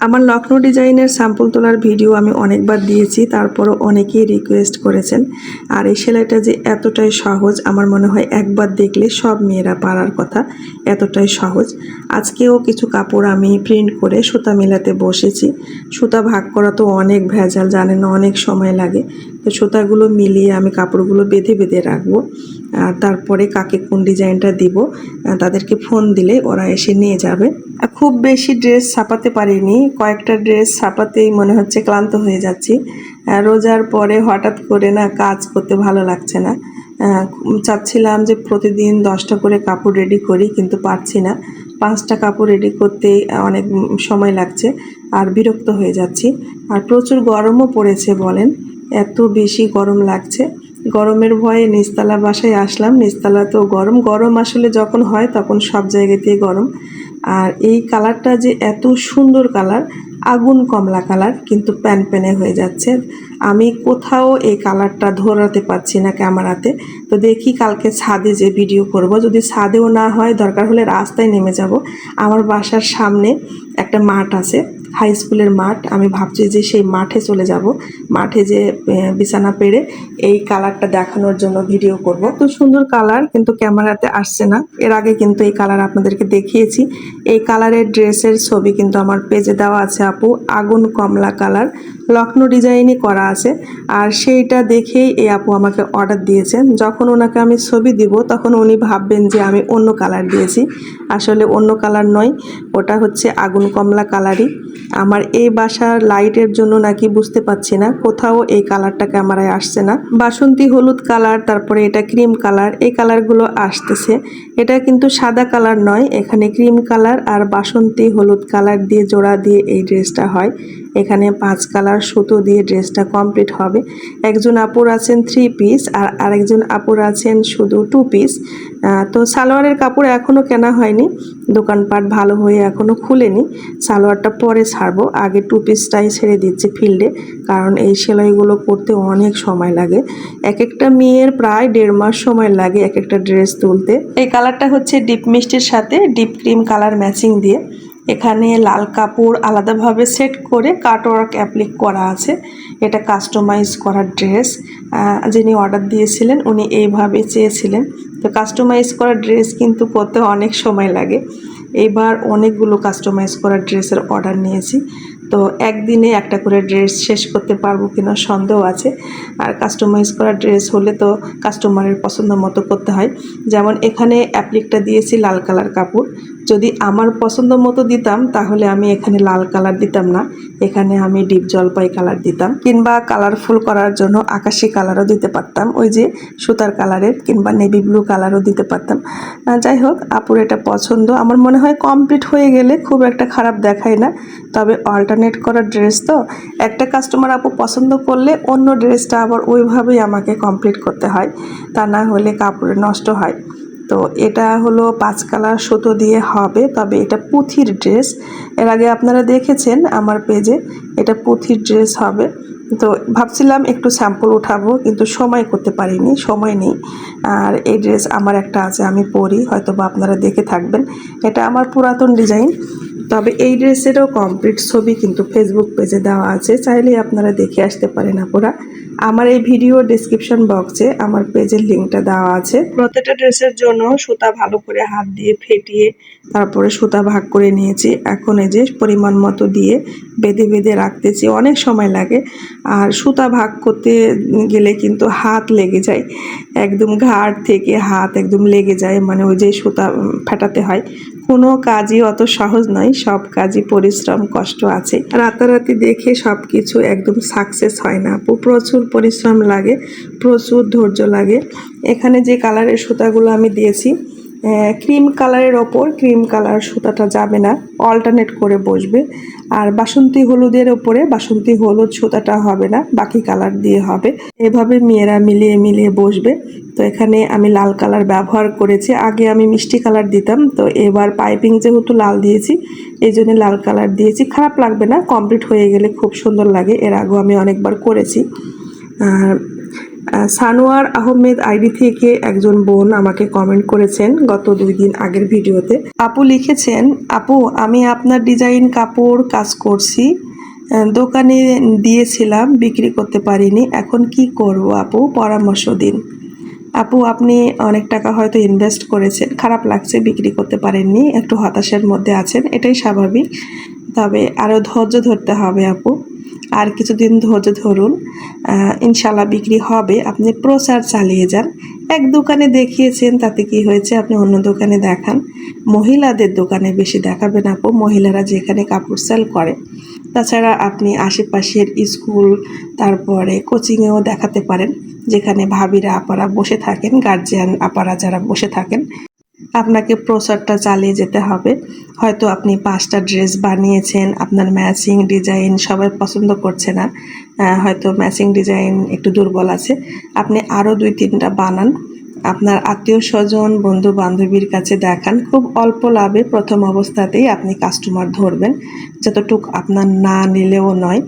আমার লখনৌ ডিজাইনের স্যাম্পল তোলার ভিডিও আমি অনেকবার দিয়েছি, তারপরও অনেকেই রিকোয়েস্ট করেছেন। আর এই সেলাইটা যে এতটাই সহজ, আমার মনে হয় একবার দেখলে সব মেয়েরা পারার কথা, এতটাই সহজ। আজকেও কিছু কাপড় আমি প্রিন্ট করে সুতা মেলাতে বসেছি। সুতা ভাগ করা তো অনেক ভেজাল, জানেন, অনেক সময় লাগে। তো সুতাগুলো মিলিয়ে আমি কাপড়গুলো বেঁধে বেঁধে রাখব। আর তারপরে কাকে কোন ডিজাইনটা দিব তাদেরকে ফোন দিলে ওরা এসে নিয়ে যাবে। খুব বেশি ড্রেস ছাপাতে পারিনি, কয়েকটা ড্রেস ছাপাতেই মনে হচ্ছে ক্লান্ত হয়ে যাচ্ছি। রোজার পরে হঠাৎ করে না কাজ করতে ভালো লাগছে না। চাচ্ছিলাম যে প্রতিদিন দশটা করে কাপড় রেডি করি, কিন্তু পারছি না। পাঁচটা কাপড় রেডি করতেই অনেক সময় লাগছে, আর বিরক্ত হয়ে যাচ্ছি। আর প্রচুর গরমও পড়েছে বলেন। এত বেশি গরম লাগছে। গরমের ভয়ে নিচতলা বাসায় আসলাম। নিচতলা তো গরম। গরম আসলে যখন হয় তখন সব জায়গাতেই গরম। আর এই কালারটা যে এত সুন্দর কালার, আগুন কমলা কালার কিন্তু প্যান প্যানে হয়ে যাচ্ছে। আমি কোথাও এই কালারটা ধরাতে পারছি না ক্যামেরাতে। তো দেখি কালকে ছাদে যে ভিডিও করব। যদি ছাদেও না হয়, দরকার হলে রাস্তায় নেমে যাব। আমার বাসার সামনে একটা মাঠ আছে। হাই স্কুলের মাঠ, আমি ভাবছি যে সেই মাঠে চলে যাব। মাঠে যে বিছানা পেরে এই কালারটা দেখানোর জন্য ভিডিও করব। তো সুন্দর কালার কিন্তু ক্যামেরাতে আসছে না। এর আগে কিন্তু এই কালার আপনাদেরকে দেখিয়েছি। এই কালারের ড্রেসের ছবি কিন্তু আমার পেজে দেওয়া আছে, আপু। আগুন কমলা কালার লখনৌ ডিজাইনই করা আছে। আর সেইটা দেখেই এই আপু আমাকে অর্ডার দিয়েছেন। যখন ওনাকে আমি ছবি দিব, তখন উনি ভাববেন যে আমি অন্য কালার দিয়েছি। আসলে অন্য কালার নয়, ওটা হচ্ছে আগুন কমলা কালারই আমার এই বাসার লাইটের জন্য নাকি বুঝতে পারছি না, কোথাও এই কালারটা ক্যামেরায় আসছে না। বাসন্তী হলুদ কালার তারপরে এটা ক্রিম কালার এই কালারগুলো আসতেছে। এটা কিন্তু সাদা কালার নয়, এখানে ক্রিম কালার আর বাসন্তী হলুদ কালার দিয়ে জোড়া দিয়ে এই ড্রেসটা হয়। এখানে পাঁচ কালার সুতো দিয়ে ড্রেসটা কমপ্লিট হবে। একজন আপুর আছেন থ্রি পিস আর আরেকজন আপুর আছেন শুধু টু পিস তো সালোয়ারের কাপড় এখনও কেনা হয়নি। দোকানপাট ভালো হয়ে এখনও খুলেনি। সালোয়ারটা পরে ছাড়বো। আগে টু পিসটাই ছেড়ে দিচ্ছি ফিল্ডে কারণ এই সেলাইগুলো করতে অনেক সময় লাগে। এক একটা মেয়ের প্রায় দেড় মাস সময় লাগে এক একটা ড্রেস তুলতে। এই কালারটা হচ্ছে ডিপ মিষ্টির সাথে ডিপ ক্রিম কালার ম্যাচিং দিয়ে। এখানে লাল কাপড় আলাদাভাবে সেট করে কাটওয়ার্ক অ্যাপ্লিক করা আছে। এটা কাস্টমাইজ করা ড্রেস। যিনি অর্ডার দিয়েছিলেন, উনি এইভাবে চেয়েছিলেন। তো কাস্টমাইজ করা ড্রেস কিন্তু করতে অনেক সময় লাগে। এবার অনেকগুলো কাস্টমাইজ করা ড্রেসের অর্ডার নিয়েছি। তো একদিনে একটা করে ড্রেস শেষ করতে পারব কিনা সন্দেহ আছে। আর কাস্টমাইজ করা ড্রেস হলে তো কাস্টমারের পছন্দ মতো করতে হয়। যেমন এখানে অ্যাপ্লিকটা দিয়েছি লাল কালার কাপড়। যদি আমার পছন্দ মতো দিতাম, তাহলে আমি এখানে লাল কালার দিতাম না। এখানে আমি ডিপ জলপাই কালার দিতাম কিংবা কালারফুল করার জন্য আকাশি কালারও দিতে পারতাম। ওই যে সুতার কালারের কিংবা নেভি ব্লু কালারও দিতে পারতাম। যাই হোক, আপুর এটা পছন্দ। আমার মনে হয় কমপ্লিট হয়ে গেলে খুব একটা খারাপ দেখায় না। তবে অল্টারনেট করা ড্রেস তো। একটা কাস্টমার আপু পছন্দ করলে অন্য ড্রেসটা আবার ওইভাবেই আমাকে কমপ্লিট করতে হয়। তা না হলে কাপড়ে নষ্ট হয়। তো এটা হলো পাঁচ কালার সুতো দিয়ে হবে, তবে এটা পুঁথির ড্রেস। এর আগে আপনারা দেখেছেন আমার পেজে, এটা পুঁথির ড্রেস হবে। তো ভাবছিলাম একটু স্যাম্পল উঠাবো, কিন্তু সময় করতে পারিনি, সময় নেই। আর এই ড্রেস আমার একটা আছে, আমি পরি হয়তো বা আপনারা দেখে থাকবেন। এটা আমার পুরাতন ডিজাইন। তবে এই ড্রেসেরও কমপ্লিট ছবি কিন্তু ফেসবুক পেজে দেওয়া আছে। চাইলেই আপনারা দেখে আসতে পারেন আপুরা। আমার এই ভিডিও ডিসক্রিপশন বক্সে আমার পেজের লিঙ্কটা দেওয়া আছে। প্রত্যেকটা ড্রেসের জন্য সুতা ভালো করে হাত দিয়ে ফেটিয়ে তারপরে সুতা ভাগ করে নিয়েছি। এখন এই যে পরিমাণ মতো দিয়ে বেঁধে বেঁধে রাখতেছি, অনেক সময় লাগে। আর সুতা ভাগ করতে গেলে কিন্তু হাত লেগে যায়। একদম ঘাট থেকে হাত একদম লেগে যায় মানে ওই যে সুতা ফেটাতে হয়। কোনো কাজই অত সহজ নয়, সব কাজই পরিশ্রম, কষ্ট আছে। রাতারাতি দেখে সব কিছু একদম সাকসেস হয় না। প্রচুর পরিশ্রম লাগে, প্রচুর ধৈর্য লাগে। এখানে যে কালারের সুতাগুলো আমি দিয়েছি ক্রিম কালারের ওপর ক্রিম কালার সুতাটা যাবে না। অল্টারনেট করে বসবে। আর বাসন্তী হলুদের ওপরে বাসন্তী হলুদ সুতাটা হবে না, বাকি কালার দিয়ে হবে। এভাবে মেয়েরা মিলিয়ে মিলিয়ে বসবে। তো এখানে আমি লাল কালার ব্যবহার করেছি। আগে আমি মিষ্টি কালার দিতাম। তো এবার পাইপিং যেহেতু লাল দিয়েছি, এই জন্য লাল কালার দিয়েছি। খারাপ লাগবে না কমপ্লিট হয়ে গেলে খুব সুন্দর লাগে। এর আগেও আমি অনেকবার করেছি। আর সানোয়ার আহমেদ আইডি থেকে একজন বোন আমাকে কমেন্ট করেছেন গত দুই দিন আগের ভিডিওতে। আপু লিখেছেন, আপু, আমি আপনার ডিজাইন কাপড় কাজ করছি দোকানে দিয়েছিলাম, বিক্রি করতে পারিনি, এখন কি করব আপু? পরামর্শ দিন। আপু, আপনি অনেক টাকা হয়তো ইনভেস্ট করেছেন, খারাপ লাগছে, বিক্রি করতে পারেননি, একটু হতাশার মধ্যে আছেন, এটাই স্বাভাবিক। তবে আরও ধৈর্য ধরতে হবে আপু। আর কিছুদিন ধৈর্য ধরুন ইনশাল্লাহ বিক্রি হবে। আপনি প্রচার চালিয়ে যান। এক দোকানে দেখিয়েছেন, তাতে কি হয়েছে? আপনি অন্য দোকানে দেখান। মহিলাদের দোকানে বেশি দেখাবেন আপু। মহিলারা যেখানে কাপড় সেল করে, তাছাড়া আপনি আশেপাশের স্কুল তারপরে কোচিংয়েও দেখাতে পারেন। যেখানে ভাবিরা, আপারা বসে থাকেন গার্জিয়ান আপারা যারা বসে থাকেন আপনাকে প্রচারটা চালিয়ে যেতে হবে। হয়তো আপনি পাঁচটা ড্রেস বানিয়েছেন, আপনার ম্যাচিং ডিজাইন সবাই পছন্দ করছে না। হয়তো ম্যাচিং ডিজাইন একটু দুর্বল আছে। আপনি আরও দুই তিনটা বানান। আপনার আত্মীয় স্বজন, বন্ধু বান্ধবীর কাছে দেখান। খুব অল্প লাভে প্রথম অবস্থাতেই আপনি কাস্টমার ধরবেন। যতটুক আপনার না নিলেও নয়।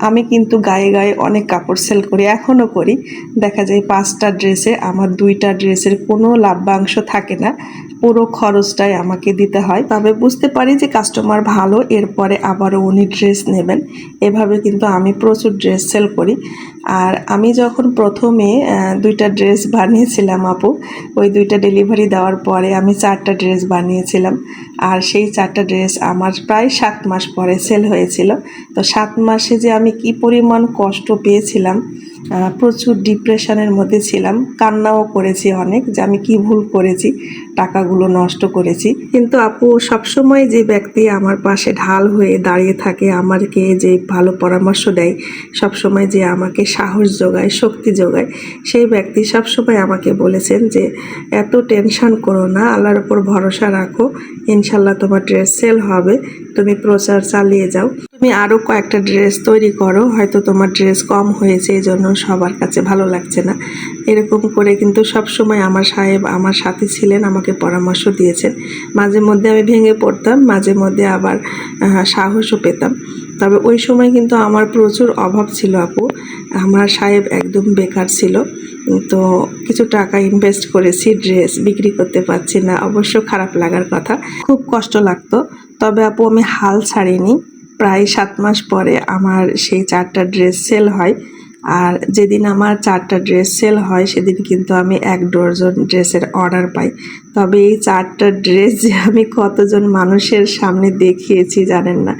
আমি কিন্তু গায়ে গায়ে অনেক কাপড় সেল করি, এখনও করি। দেখা যায় পাঁচটা ড্রেসে আমার দুইটা ড্রেসের কোনো লাভ্যাংশ থাকে না। পুরো খরচটাই আমাকে দিতে হয়। তবে বুঝতে পারি যে কাস্টমার ভালো, এরপরে আবারও উনি ড্রেস নেবেন। এভাবে কিন্তু আমি প্রচুর ড্রেস সেল করি। আর আমি যখন প্রথমে দুইটা ড্রেস বানিয়েছিলাম আপু, ওই দুইটা ডেলিভারি দেওয়ার পরে আমি চারটা ড্রেস বানিয়েছিলাম। আর সেই চারটা ড্রেস আমার প্রায় সাত মাস পরে সেল হয়েছিল। তো সাত মাসে যে আমি কি পরিমাণ কষ্ট পেয়েছিলাম প্রচুর ডিপ্রেশনের মধ্যে ছিলাম। কান্নাও করেছি অনেক যে আমি কি ভুল করেছি, টাকাগুলো নষ্ট করেছি। কিন্তু আপু, সবসময় যে ব্যক্তি আমার পাশে ঢাল হয়ে দাঁড়িয়ে থাকে আমাকে যে ভালো পরামর্শ দেয়, সবসময় যে আমাকে সাহস যোগায়, শক্তি যোগায়, সেই ব্যক্তি সবসময় আমাকে বলেছেন যে, এত টেনশন করো না, আল্লাহর উপর ভরসা রাখো। ইনশাল্লাহ তোমার ড্রেস সেল হবে। তুমি প্রচার চালিয়ে যাও। তুমি আরও কয়েকটা ড্রেস তৈরি করো, হয়তো তোমার ড্রেস কম হয়েছে এই জন্য সবার কাছে ভালো লাগছে না। এরকম করে কিন্তু সব সময় আমার সাহেব আমার সাথে ছিলেন, আমাকে পরামর্শ দিয়েছেন। মাঝে মধ্যে আমি ভেঙে পড়তাম, মাঝে মধ্যে আবার সাহসও পেতাম। তবে ওই সময় কিন্তু আমার প্রচুর অভাব ছিল আপু। আমার সাহেব একদম বেকার ছিল, তো কিছু টাকা ইনভেস্ট করেছি ড্রেস বিক্রি করতে পারছি না, অবশ্য খারাপ লাগার কথা। খুব কষ্ট লাগতো, তবে আপু আমি হাল ছাড়িনি। প্রায় সাত মাস পরে আমার সেই চারটা ড্রেস সেল হয়। আর যেদিন আমার চারটা ড্রেস সেল হয়, সেদিন কিন্তু আমি এক ডজন ড্রেসের অর্ডার পাই। তবে এই চারটা ড্রেস যে আমি কতজন মানুষের সামনে দেখিয়েছি জানেন না।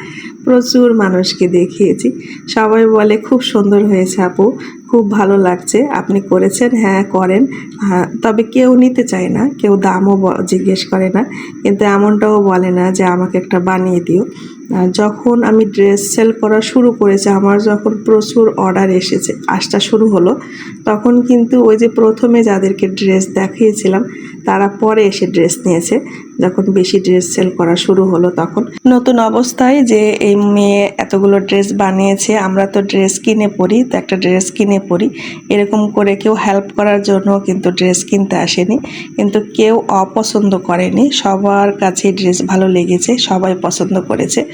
প্রচুর মানুষকে দেখিয়েছি। সবাই বলে, খুব সুন্দর হয়েছে আপু, খুব ভালো লাগছে। আপনি করেছেন? হ্যাঁ করেন। তবে কেউ নিতে চায় না, কেউ দামও জিজ্ঞেস করে না। কিন্তু এমনটাও বলে না যে, আমাকে একটা বানিয়ে দিও। যখন আমি ড্রেস সেল করা শুরু করেছি, আমার যখন প্রচুর অর্ডার এসেছে আসটা শুরু হলো, তখন কিন্তু ওই যে প্রথমে যাদেরকে ড্রেস দেখিয়েছিলাম, তারা পরে এসে ড্রেস নিয়েছে। যখন বেশি ড্রেস সেল করা শুরু হলো তখন। নতুন অবস্থায় যে এই মেয়ে এতগুলো ড্রেস বানিয়েছে, আমরা তো ড্রেস কিনে পড়ি তো একটা ড্রেস কিনে পরি। এরকম করে কেউ হেল্প করার জন্য কিন্তু ড্রেস কিনতে আসেনি। কিন্তু কেউ অপছন্দ করেনি। সবার কাছে ড্রেস ভালো লেগেছে, সবাই পছন্দ করেছে।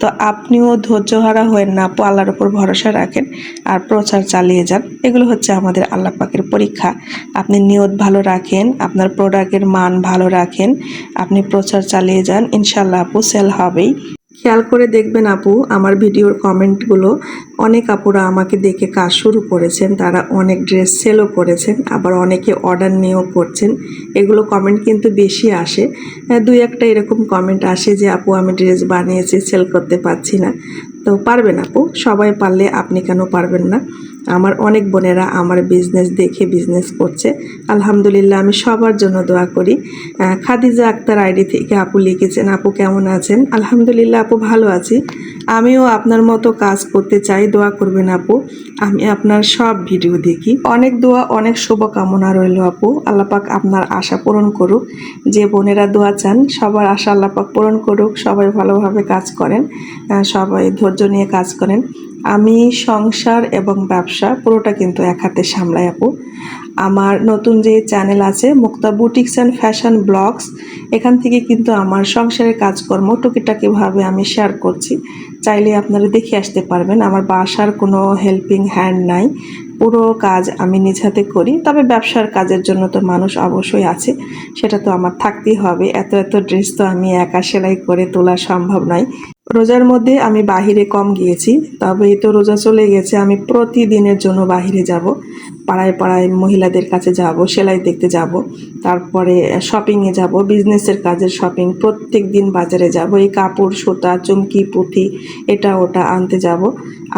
তো আপনিও ধৈর্যহারা হয়ে না আপু আল্লাহর উপর ভরসা রাখেন আর প্রচার চালিয়ে যান। এগুলো হচ্ছে আমাদের আল্লাহ পাকের পরীক্ষা। আপনি নিয়ত ভালো রাখেন, আপনার প্রোডাক্টের মান ভালো রাখেন, আপনি প্রচার চালিয়ে যান। ইনশাল্লাহ আপু সেল হবেই। খেয়াল করে দেখবেন আপু আমার ভিডিওর কমেন্টগুলো অনেক আপুরা আমাকে দেখে কাজ শুরু করেছেন তারা অনেক ড্রেস সেলও করেছেন আবার অনেকে অর্ডার নিয়েও করছেন। এগুলো কমেন্ট কিন্তু বেশি আসে। আহ, দুই একটা এরকম কমেন্ট আসে যে আপু আমি ড্রেস বানিয়েছি সেল করতে পারছি না। তো পারবেন আপু সবাই পারলে আপনি কেন পারবেন না? আমার অনেক বোনেরা আমার বিজনেস দেখে বিজনেস করছে। আলহামদুলিল্লাহ, আমি সবার জন্য দোয়া করি। খাদিজা আক্তার আইডি থেকে আপু লিখেছেন, আপু কেমন আছেন? আলহামদুলিল্লাহ, আপু ভালো আছি। আমিও আপনার মতো কাজ করতে চাই, দোয়া করবেন আপু। আমি আপনার সব ভিডিও দেখি। অনেক দোয়া, অনেক শুভকামনা রইল আপু। আল্লাপাক আপনার আশা পূরণ করুক। যে বোনেরা দোয়া চান, সবার আশা আল্লাপাক পূরণ করুক। সবাই ভালোভাবে কাজ করেন। সবাই ধৈর্য নিয়ে কাজ করেন। আমি সংসার এবং ব্যবসা পুরোটা কিন্তু এক হাতে সামলাই আপু। আমার নতুন যে চ্যানেল আছে, Mukta boutiques and fashion blogs, এখান থেকে কিন্তু আমার সংসারের কাজকর্ম টুকিটাকিভাবে আমি শেয়ার করছি। চাইলে আপনারা দেখে আসতে পারবেন, আমার বাসার কোনো হেল্পিং হ্যান্ড নাই। পুরো কাজ আমি নিজ হাতে করি, তবে ব্যবসার কাজের জন্য তো মানুষ অবশ্যই আছে, সেটা তো আমার থাকতেই হবে। এত এত ড্রেস তো আমি একা সেলাই করে তোলা সম্ভব নয়। রোজার মধ্যে আমি বাহিরে কম গিয়েছি, তবে তো রোজা চলে গেছে, আমি প্রতিদিনের জন্য বাহিরে যাব। পাড়ায় পাড়ায় মহিলাদের কাছে যাব, সেলাই দেখতে যাব, তারপরে শপিংয়ে যাব বিজনেসের কাজের শপিং প্রত্যেক দিন বাজারে যাব, এই কাপড়, সুতা, চুমকি, পুঁথি, এটা ওটা আনতে যাব।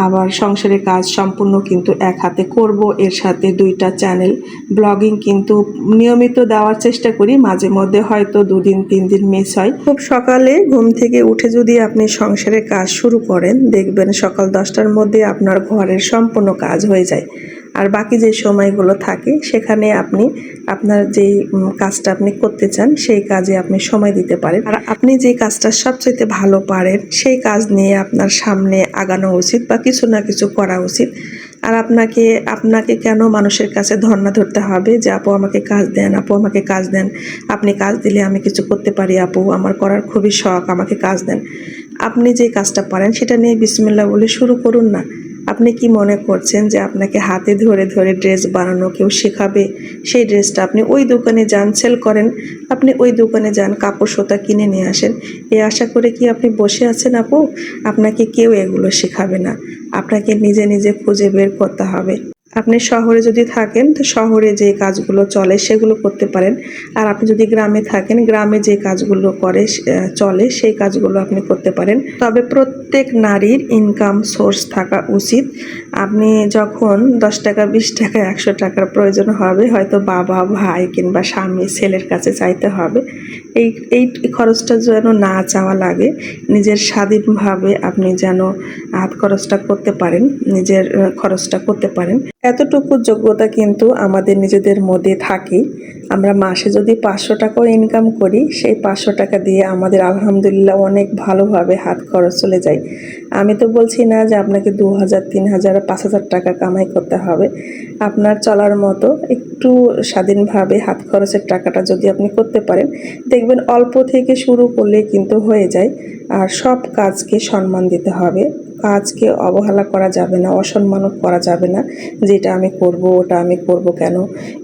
আবার সংসারের কাজ সম্পূর্ণ কিন্তু এক হাতে করব, এর সাথে দুইটা চ্যানেল ব্লগিং কিন্তু নিয়মিত দেওয়ার চেষ্টা করি, মাঝে মধ্যে হয়তো দুদিন, তিন দিন মিস হয়। খুব সকালে ঘুম থেকে উঠে যদি আপনি সংসারের কাজ শুরু করেন, দেখবেন সকাল দশটার মধ্যে আপনার ঘরের সম্পূর্ণ কাজ হয়ে যায়। আর বাকি যে সময়গুলো থাকে, সেখানে আপনি আপনার যেই কাজটা আপনি করতে চান, সেই কাজে আপনি সময় দিতে পারেন। আর আপনি যে কাজটা সবচেয়ে ভালো পারেন, সেই কাজ নিয়ে আপনার সামনে আগানো উচিত বা কিছু না কিছু করা উচিত। আর আপনাকে আপনাকে কেন মানুষের কাছে ধর্ণা ধরতে হবে যে, আপু, আমাকে কাজ দেন, আপু, আমাকে কাজ দেন। আপনি কাজ দিলে আমি কিছু করতে পারি, আপু, আমার করার খুবই শখ, আমাকে কাজ দেন। আপনি যে কাজটা পারেন, সেটা নিয়ে বিসমিল্লা বলে শুরু করুন না। আপনি কি মনে করছেন যে আপনাকে হাতে ধরে ধরে ড্রেস বানানো কেউ শেখাবে? সেই ড্রেসটা আপনি ওই দোকানে যান, সেল করেন। আপনি ওই দোকানে যান, কাপড়, সোতা কিনে নিয়ে আসেন। এ আশা করে কি আপনি বসে আছেন আপু? আপনাকে কেউ এগুলো শেখাবে না। আপনাকে নিজে নিজে খুঁজে বের করতে হবে। আপনি শহরে যদি থাকেন, তো শহরে যে কাজগুলো চলে সেগুলো করতে পারেন। আর আপনি যদি গ্রামে থাকেন, গ্রামে যে কাজগুলো করে চলে সেই কাজগুলো আপনি করতে পারেন। তবে প্রত্যেক নারীর ইনকাম সোর্স থাকা উচিত। আপনি যখন দশ টাকা, বিশ টাকা, একশো টাকার প্রয়োজন হবে, হয়তো বাবা, ভাই কিংবা স্বামী, ছেলের কাছে চাইতে হবে। এই এই খরচটা যেন না চাওয়া লাগে, নিজের স্বাধীনভাবে আপনি যেন হাত খরচটা করতে পারেন, নিজের খরচটা করতে পারেন। এতটুকু যোগ্যতা কিন্তু আমাদের নিজেদের মধ্যে থাকে। আমরা মাসে যদি পাঁচশো টাকাও ইনকাম করি, সেই পাঁচশো টাকা দিয়ে আমাদের আলহামদুলিল্লাহ অনেক ভালোভাবে হাত খরচ চলে যায়। আমি তো বলছি না যে আপনাকে দু হাজার, তিন হাজার পাঁচ হাজার টাকা কামাই করতে হবে। আপনার চলার মতো একটু স্বাধীনভাবে হাত খরচের টাকাটা যদি আপনি করতে পারেন, দেখবেন অল্প থেকে শুরু করলে কিন্তু হয়ে যায়। আর সব কাজকে সম্মান দিতে হবে। কাজকে অবহেলা করা যাবে না, অসম্মানও করা যাবে না, যেটা আমি করব, ওটা আমি করব কেন,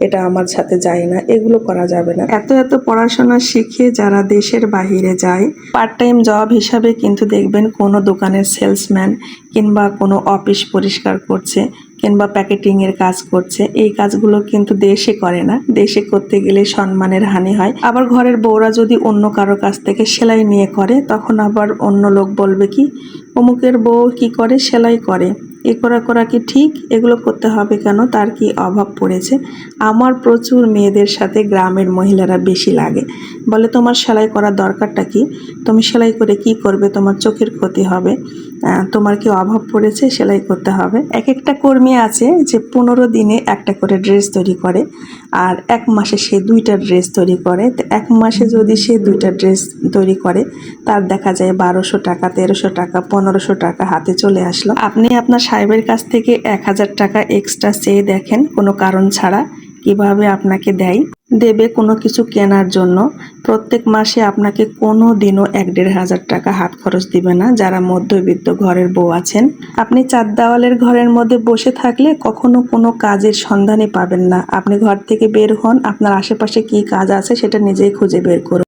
এটা আমার সাথে যায় না, এগুলো করা যাবে না। এত এত পড়াশোনা শিখে যারা দেশের বাহিরে যায় পার্ট টাইম জব হিসাবে কিন্তু দেখবেন কোনো দোকানের সেলসম্যান কিংবা কোনো অফিস পরিষ্কার করছে কিংবা প্যাকেটিংয়ের কাজ করছে, এই কাজগুলো কিন্তু দেশে করে না। দেশে করতে গেলে সম্মানের হানি হয়। আবার ঘরের বউরা যদি অন্য কারও কাছ থেকে সেলাই নিয়ে করে, তখন আবার অন্য লোক বলবে কি, অমুকের বউ কি করে? সেলাই করে। এ করা করা কি ঠিক? এগুলো করতে হবে কেন? তার কি অভাব পড়েছে? আমার প্রচুর মেয়েদের সাথে গ্রামের মহিলারা বেশি লাগে। বলে, তোমার সেলাই করার দরকারটা কি? তুমি সেলাই করে কি করবে? তোমার চোখের ক্ষতি হবে। তোমার কি অভাব পড়েছে? সেলাই করতে হবে। এক একটা কর্মী আছে যে পনেরো দিনে একটা করে ড্রেস তৈরি করে আর এক মাসে সে দুইটা ড্রেস তৈরি করে। তো এক মাসে যদি সে দুইটা ড্রেস তৈরি করে, তার দেখা যায় বারোশো টাকা, তেরোশো টাকা, পনেরোশো টাকা হাতে চলে আসলো। আপনি আপনার সাহেবের কাছ থেকে এক হাজার টাকা এক্সট্রা চেয়ে দেখেন, কোনো কারণ ছাড়া কীভাবে আপনাকে দেয়। দেবে কোনো কিছু কেনার জন্য। প্রত্যেক মাসে আপনাকে কোনো দিনও এক দেড় হাজার টাকা হাত খরচ দিবে না, যারা মধ্যবিত্ত ঘরের বউ আছেন। আপনি চার দেওয়ালের ঘরের মধ্যে বসে থাকলে কখনো কোনো কাজের সন্ধানই পাবেন না। আপনি ঘর থেকে বের হন, আপনার আশেপাশে কি কাজ আছে সেটা নিজেই খুঁজে বের করুন।